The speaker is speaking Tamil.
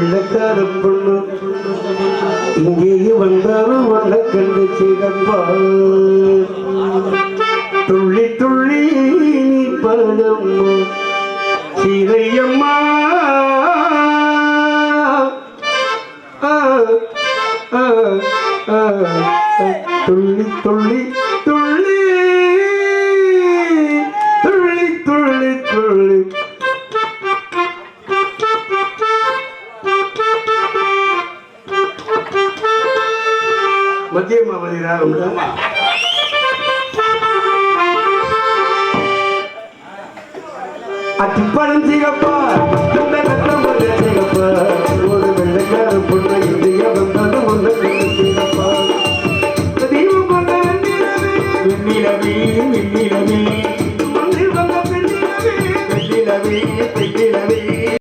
வெள்ளக்காரப்பண்ணு இங்கேயும் வந்தாலும் வந்த கண்டு சிறப்பா துள்ளி துள்ளி பாடம்மா சிறையம்மா துள்ளி துள்ளி மத்தியமா வருகிறார் அத்திப்பழம் சிகப்பா சிகப்பா ஒரு வெள்ளக்காரன் புண்ணை இந்தியா வந்தது ஒன்று சிகப்பா தீபம் கொண்ட வெண்ணிலவே. வெண்ணிலவே வெண்ணிலவே.